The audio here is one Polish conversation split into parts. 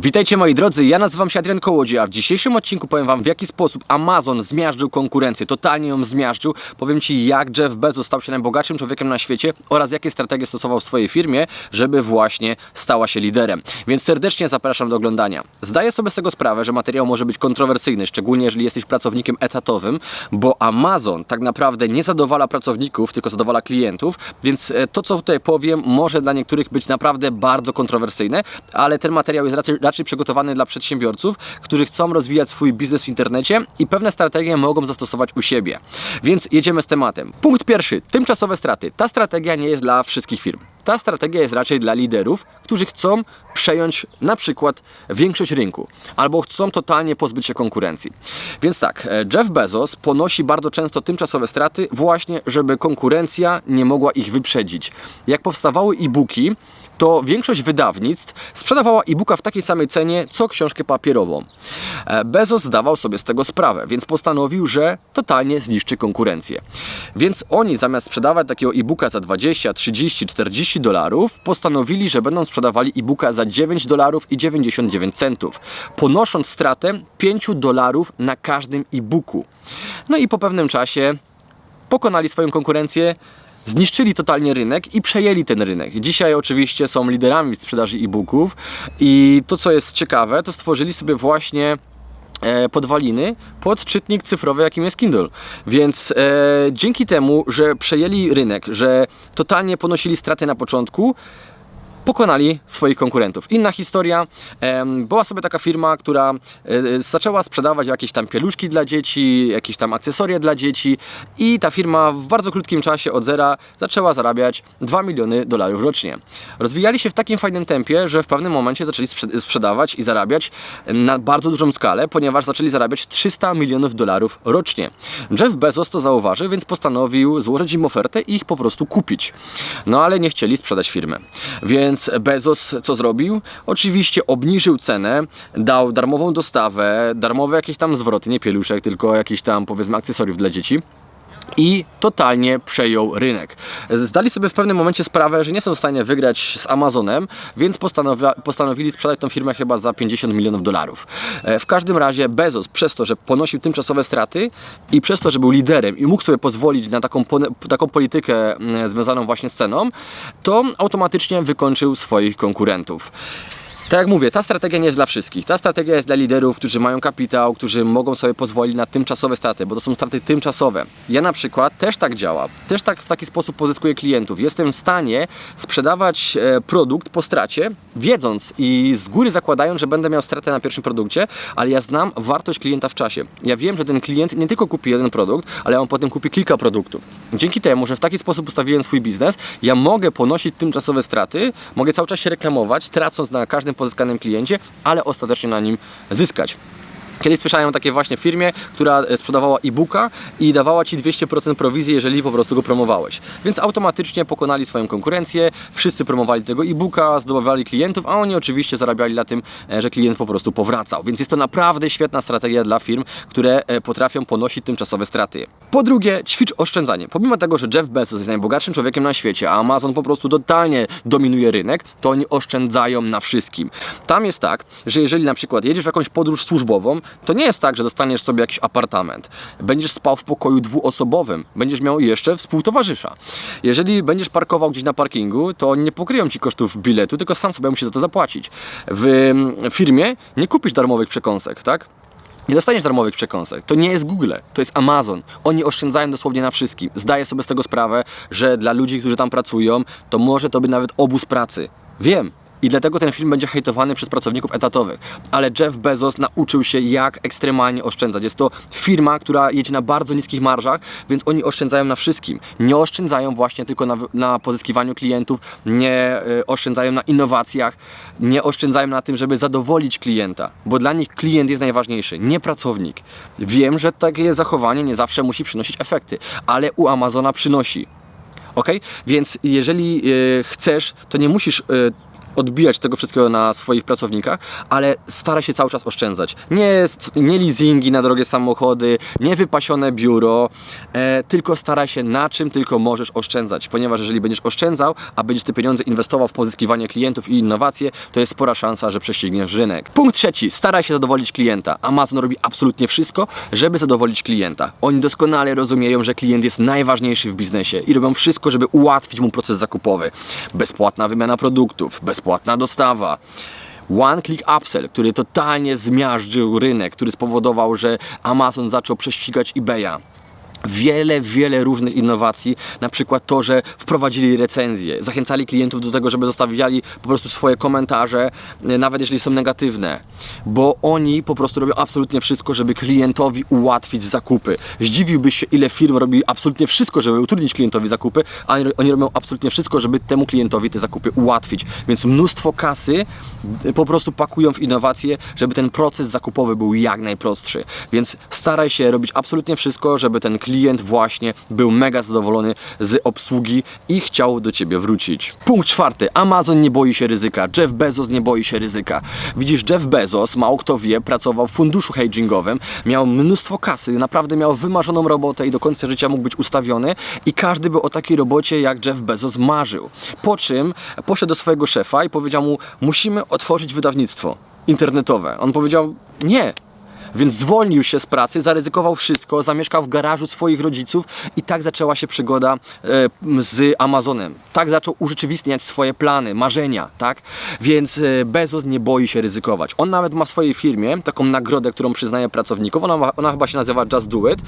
Witajcie moi drodzy, ja nazywam się Adrian Kołodzi, a w dzisiejszym odcinku powiem wam w jaki sposób Amazon zmiażdżył konkurencję, totalnie ją zmiażdżył. Powiem ci jak Jeff Bezos stał się najbogatszym człowiekiem na świecie oraz jakie strategie stosował w swojej firmie, żeby właśnie stała się liderem. Więc serdecznie zapraszam do oglądania. Zdaję sobie z tego sprawę, że materiał może być kontrowersyjny, szczególnie jeżeli jesteś pracownikiem etatowym, bo Amazon tak naprawdę nie zadowala pracowników, tylko zadowala klientów, więc e, to co tutaj powiem może dla niektórych być naprawdę bardzo kontrowersyjne, ale ten materiał jest raczej, raczej przygotowany dla przedsiębiorców, którzy chcą rozwijać swój biznes w internecie i pewne strategie mogą zastosować u siebie. Więc jedziemy z tematem. Punkt pierwszy. Tymczasowe straty. Ta strategia nie jest dla wszystkich firm. Ta strategia jest raczej dla liderów, którzy chcą przejąć na przykład większość rynku albo chcą totalnie pozbyć się konkurencji. Więc tak, e, Jeff Bezos ponosi bardzo często tymczasowe straty właśnie, żeby konkurencja nie mogła ich wyprzedzić. Jak powstawały e-booki, to większość wydawnictw sprzedawała e-booka w takiej samej cenie, co książkę papierową. E, Bezos zdawał sobie z tego sprawę, więc postanowił, że totalnie zniszczy konkurencję. Więc oni zamiast sprzedawać takiego e-booka za 20, 30, 40 dolarów, postanowili, że będą sprzedawali e-booka za 9 dolarów i 99 centów, ponosząc stratę 5 dolarów na każdym e-booku. No i po pewnym czasie pokonali swoją konkurencję, zniszczyli totalnie rynek i przejęli ten rynek. Dzisiaj oczywiście są liderami w sprzedaży e-booków i to co jest ciekawe, to stworzyli sobie właśnie e, podwaliny pod czytnik cyfrowy, jakim jest Kindle. Więc e, dzięki temu, że przejęli rynek, że totalnie ponosili straty na początku, pokonali swoich konkurentów. Inna historia, była sobie taka firma, która e, zaczęła sprzedawać jakieś tam pieluszki dla dzieci, jakieś tam akcesoria dla dzieci i ta firma w bardzo krótkim czasie od zera zaczęła zarabiać 2 miliony dolarów rocznie. Rozwijali się w takim fajnym tempie, że w pewnym momencie zaczęli sprze- sprzedawać i zarabiać na bardzo dużą skalę, ponieważ zaczęli zarabiać 300 milionów dolarów rocznie. Jeff Bezos to zauważył, więc postanowił złożyć im ofertę i ich po prostu kupić. No ale nie chcieli sprzedać firmy. Więc Bezos co zrobił? Oczywiście obniżył cenę, dał darmową dostawę, darmowe jakieś tam zwroty, nie pieluszek, tylko jakieś tam powiedzmy akcesoriów dla dzieci i totalnie przejął rynek. Zdali sobie w pewnym momencie sprawę, że nie są w stanie wygrać z Amazonem, więc postanowi- postanowili sprzedać tą firmę chyba za 50 milionów dolarów. E, W każdym razie Bezos, przez to, że ponosił tymczasowe straty i przez to, że był liderem i mógł sobie pozwolić na taką, taką politykę mm, związaną właśnie z ceną, to automatycznie wykończył swoich konkurentów. Tak jak mówię, ta strategia nie jest dla wszystkich. Ta strategia jest dla liderów, którzy mają kapitał, którzy mogą sobie pozwolić na tymczasowe straty, bo to są straty tymczasowe. Ja na przykład też tak działam, też tak w taki sposób pozyskuję klientów. Jestem w stanie sprzedawać e, produkt po stracie, wiedząc i z góry zakładając, że będę miał stratę na pierwszym produkcie, ale ja znam wartość klienta w czasie. Ja wiem, że ten klient nie tylko kupi jeden produkt, ale on potem kupi kilka produktów. Dzięki temu, że w taki sposób ustawiłem swój biznes, ja mogę ponosić tymczasowe straty, mogę cały czas się reklamować, tracąc na każdym pozyskanym kliencie, ale ostatecznie na nim zyskać. Kiedyś słyszałem o takiej właśnie firmie, która e, sprzedawała e-booka i dawała Ci 200% prowizji, jeżeli po prostu go promowałeś. Więc automatycznie pokonali swoją konkurencję, wszyscy promowali tego e-booka, zdobywali klientów, a oni oczywiście zarabiali na tym, e, że klient po prostu powracał. Więc jest to naprawdę świetna strategia dla firm, które e, potrafią ponosić tymczasowe straty. Po drugie, ćwicz oszczędzanie. Pomimo tego, że Jeff Bezos jest najbogatszym człowiekiem na świecie, a Amazon po prostu totalnie dominuje rynek, to oni oszczędzają na wszystkim. Tam jest tak, że jeżeli na przykład jedziesz w jakąś podróż służbową, to nie jest tak, że dostaniesz sobie jakiś apartament. Będziesz spał w pokoju dwuosobowym, będziesz miał jeszcze współtowarzysza. Jeżeli będziesz parkował gdzieś na parkingu, to nie pokryją ci kosztów biletu, tylko sam sobie musisz za to zapłacić. W mm, firmie nie kupisz darmowych przekąsek, tak? Nie dostaniesz darmowych przekąsek. To nie jest Google, to jest Amazon. Oni oszczędzają dosłownie na wszystkim. Zdaję sobie z tego sprawę, że dla ludzi, którzy tam pracują, to może to być nawet obóz pracy. Wiem. I dlatego ten film będzie hejtowany przez pracowników etatowych. Ale Jeff Bezos nauczył się, jak ekstremalnie oszczędzać. Jest to firma, która jedzie na bardzo niskich marżach, więc oni oszczędzają na wszystkim. Nie oszczędzają właśnie tylko na, na pozyskiwaniu klientów, nie y, oszczędzają na innowacjach, nie oszczędzają na tym, żeby zadowolić klienta, bo dla nich klient jest najważniejszy, nie pracownik. Wiem, że takie zachowanie nie zawsze musi przynosić efekty, ale u Amazona przynosi. Ok? Więc jeżeli y, chcesz, to nie musisz y, odbijać tego wszystkiego na swoich pracownikach, ale staraj się cały czas oszczędzać. Nie, nie leasingi na drogie samochody, nie wypasione biuro, e, tylko staraj się na czym tylko możesz oszczędzać, ponieważ jeżeli będziesz oszczędzał, a będziesz te pieniądze inwestował w pozyskiwanie klientów i innowacje, to jest spora szansa, że prześcigniesz rynek. Punkt trzeci, staraj się zadowolić klienta. Amazon robi absolutnie wszystko, żeby zadowolić klienta. Oni doskonale rozumieją, że klient jest najważniejszy w biznesie i robią wszystko, żeby ułatwić mu proces zakupowy. Bezpłatna wymiana produktów, bezpłatna dostawa. One Click Upsell, który totalnie zmiażdżył rynek, który spowodował, że Amazon zaczął prześcigać eBaya wiele, wiele różnych innowacji, na przykład to, że wprowadzili recenzje, zachęcali klientów do tego, żeby zostawiali po prostu swoje komentarze, e, nawet jeżeli są negatywne, bo oni po prostu robią absolutnie wszystko, żeby klientowi ułatwić zakupy. Zdziwiłbyś się, ile firm robi absolutnie wszystko, żeby utrudnić klientowi zakupy, a oni- robią absolutnie wszystko, żeby temu klientowi te zakupy ułatwić. Więc mnóstwo kasy e, po prostu pakują w innowacje, żeby ten proces zakupowy był jak najprostszy. Więc staraj się robić absolutnie wszystko, żeby ten klient właśnie był mega zadowolony z obsługi i chciał do ciebie wrócić. Punkt czwarty. Amazon nie boi się ryzyka. Jeff Bezos nie boi się ryzyka. Widzisz, Jeff Bezos, mało kto wie, pracował w funduszu hedgingowym, miał mnóstwo kasy, naprawdę miał wymarzoną robotę i do końca życia mógł być ustawiony i każdy by o takiej robocie jak Jeff Bezos marzył. Po czym poszedł do swojego szefa i powiedział mu, musimy otworzyć wydawnictwo internetowe. On powiedział, nie, więc zwolnił się z pracy, zaryzykował wszystko, zamieszkał w garażu swoich rodziców i tak zaczęła się przygoda e, z Amazonem. Tak zaczął urzeczywistniać swoje plany, marzenia, tak? Więc e, Bezos nie boi się ryzykować. On nawet ma w swojej firmie taką nagrodę, którą przyznaje pracownikom. Ona, ona chyba się nazywa Just Do It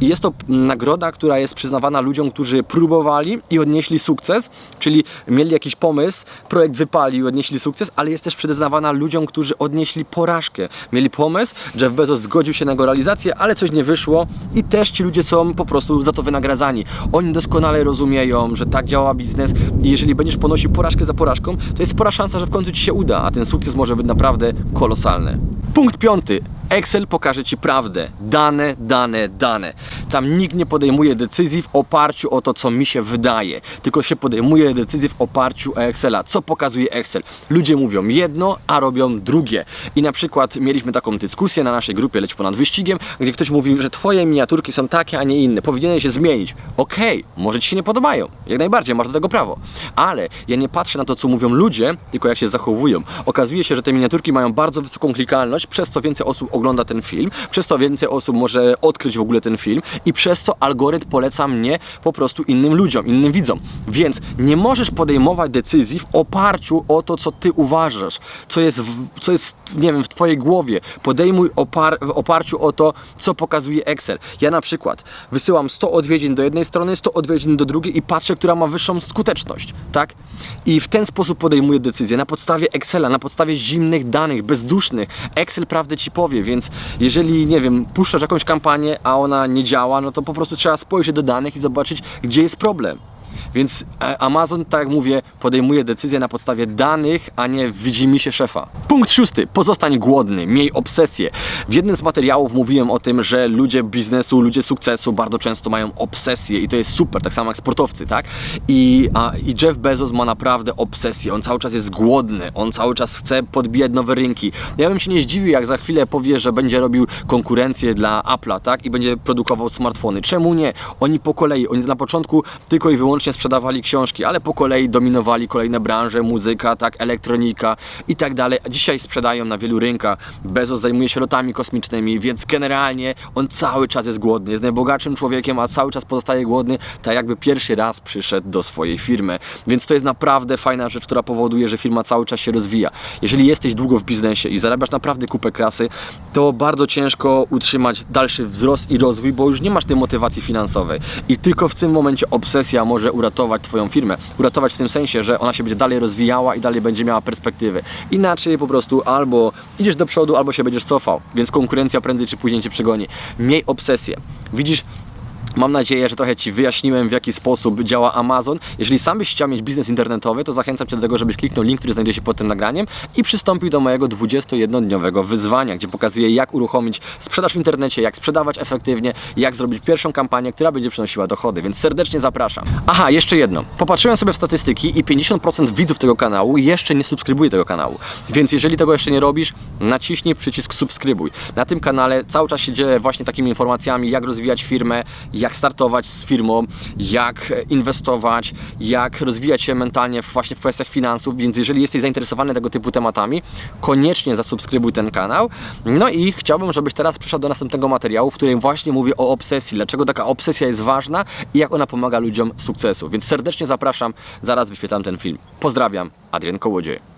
i jest to nagroda, która jest przyznawana ludziom, którzy próbowali i odnieśli sukces, czyli mieli jakiś pomysł, projekt wypalił i odnieśli sukces, ale jest też przyznawana ludziom, którzy odnieśli porażkę. Mieli pomysł, Jeff Bezos zgodził się na jego realizację, ale coś nie wyszło i też ci ludzie są po prostu za to wynagradzani. Oni doskonale rozumieją, że tak działa biznes i jeżeli będziesz ponosił porażkę za porażką, to jest spora szansa, że w końcu ci się uda, a ten sukces może być naprawdę kolosalny. Punkt piąty. Excel pokaże Ci prawdę. Dane, dane, dane. Tam nikt nie podejmuje decyzji w oparciu o to, co mi się wydaje, tylko się podejmuje decyzje w oparciu o Excela. Co pokazuje Excel? Ludzie mówią jedno, a robią drugie. I na przykład mieliśmy taką dyskusję na naszej grupie Leć Ponad Wyścigiem, gdzie ktoś mówił, że Twoje miniaturki są takie, a nie inne. Powinieneś się zmienić. Okej, może Ci się nie podobają. Jak najbardziej, masz do tego prawo. Ale ja nie patrzę na to, co mówią ludzie, tylko jak się zachowują. Okazuje się, że te miniaturki mają bardzo wysoką klikalność, przez co więcej osób ogląda ten film, przez to więcej osób może odkryć w ogóle ten film i przez co algorytm poleca mnie po prostu innym ludziom, innym widzom. Więc nie możesz podejmować decyzji w oparciu o to, co ty uważasz, co jest, w, co jest nie wiem, w twojej głowie. Podejmuj opar w oparciu o to, co pokazuje Excel. Ja na przykład wysyłam 100 odwiedzin do jednej strony, 100 odwiedzin do drugiej i patrzę, która ma wyższą skuteczność, tak? I w ten sposób podejmuję decyzję na podstawie Excela, na podstawie zimnych danych, bezdusznych. Excel prawdę ci powie, więc jeżeli, nie wiem, puszczasz jakąś kampanię, a ona nie działa, no to po prostu trzeba spojrzeć do danych i zobaczyć, gdzie jest problem. Więc e, Amazon, tak jak mówię, podejmuje decyzje na podstawie danych, a nie widzi się szefa. Punkt szósty. Pozostań głodny, miej obsesję. W jednym z materiałów mówiłem o tym, że ludzie biznesu, ludzie sukcesu bardzo często mają obsesję i to jest super, tak samo jak sportowcy, tak? I, a, i Jeff Bezos ma naprawdę obsesję. On cały czas jest głodny, on cały czas chce podbijać nowe rynki. Ja bym się nie zdziwił, jak za chwilę powie, że będzie robił konkurencję dla Apple'a, tak? I będzie produkował smartfony. Czemu nie? Oni po kolei, oni na początku tylko i wyłącznie sprzedawali książki, ale po kolei dominowali kolejne branże, muzyka, tak, elektronika i tak dalej. A dzisiaj sprzedają na wielu rynkach. Bezos zajmuje się lotami kosmicznymi, więc generalnie on cały czas jest głodny. Jest najbogatszym człowiekiem, a cały czas pozostaje głodny, tak jakby pierwszy raz przyszedł do swojej firmy. Więc to jest naprawdę fajna rzecz, która powoduje, że firma cały czas się rozwija. Jeżeli jesteś długo w biznesie i zarabiasz naprawdę kupę kasy, to bardzo ciężko utrzymać dalszy wzrost i rozwój, bo już nie masz tej motywacji finansowej. I tylko w tym momencie obsesja może uratować Twoją firmę. Uratować w tym sensie, że ona się będzie dalej rozwijała i dalej będzie miała perspektywy. Inaczej po prostu albo idziesz do przodu, albo się będziesz cofał. Więc konkurencja prędzej czy później Cię przegoni. Miej obsesję. Widzisz, Mam nadzieję, że trochę Ci wyjaśniłem, w jaki sposób działa Amazon. Jeżeli sam byś chciał mieć biznes internetowy, to zachęcam Cię do tego, żebyś kliknął link, który znajduje się pod tym nagraniem i przystąpił do mojego 21-dniowego wyzwania, gdzie pokazuję, jak uruchomić sprzedaż w internecie, jak sprzedawać efektywnie, jak zrobić pierwszą kampanię, która będzie przynosiła dochody, więc serdecznie zapraszam. Aha, jeszcze jedno. Popatrzyłem sobie w statystyki i 50% widzów tego kanału jeszcze nie subskrybuje tego kanału. Więc jeżeli tego jeszcze nie robisz, naciśnij przycisk subskrybuj. Na tym kanale cały czas się dzielę właśnie takimi informacjami, jak rozwijać firmę, jak startować z firmą, jak inwestować, jak rozwijać się mentalnie właśnie w kwestiach finansów, więc jeżeli jesteś zainteresowany tego typu tematami, koniecznie zasubskrybuj ten kanał. No i chciałbym, żebyś teraz przeszedł do następnego materiału, w którym właśnie mówię o obsesji, dlaczego taka obsesja jest ważna i jak ona pomaga ludziom sukcesu. Więc serdecznie zapraszam, zaraz wyświetlam ten film. Pozdrawiam, Adrian Kołodziej.